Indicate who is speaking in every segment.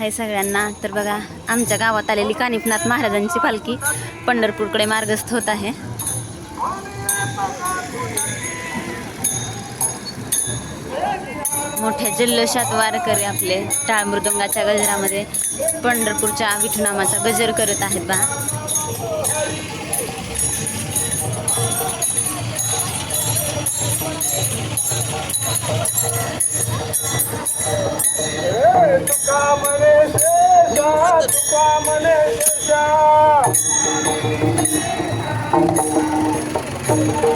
Speaker 1: हाय सगळ्यांना. तर बघा आमच्या गावात आलेली कानिफनाथ महाराजांची पालखी पंढरपूरकडे मार्गस्थ होत आहे. मोठ्या जल्लोषात वारकरी आपले टाळ मृदंगाच्या गजरामध्ये पंढरपूरच्या विठुनामाचा गजर करत आहेत बा.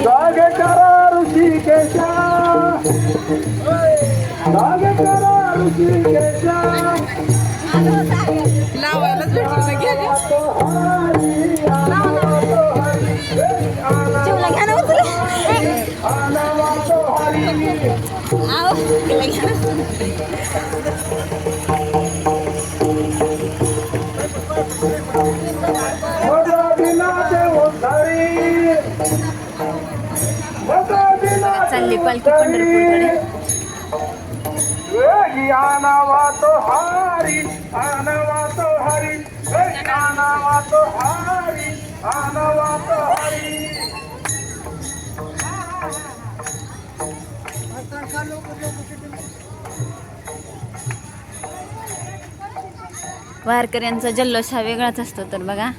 Speaker 2: जागे करा ऋषिकेशा जागे करा ऋषिकेशा
Speaker 3: लावायलाच भेटलं ना गेले
Speaker 1: चिवला घ्या ना उचलून.
Speaker 2: आनवा तो हरी
Speaker 1: तिला घ्या ना. चालली पालखी पंढरपूरकडे.
Speaker 2: वारकर यांचा हारी हरी हारी हरी
Speaker 1: वारकऱ्यांचा जल्लोष हा वेगळाच असतो तर बघा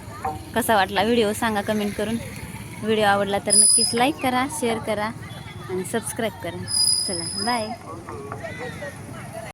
Speaker 1: कसा वाटला व्हिडिओ सांगा कमेंट करून. व्हिडिओ आवडला तर नक्कीच लाईक करा शेअर करा. आणि सबस्क्राईब करा. चला बाय.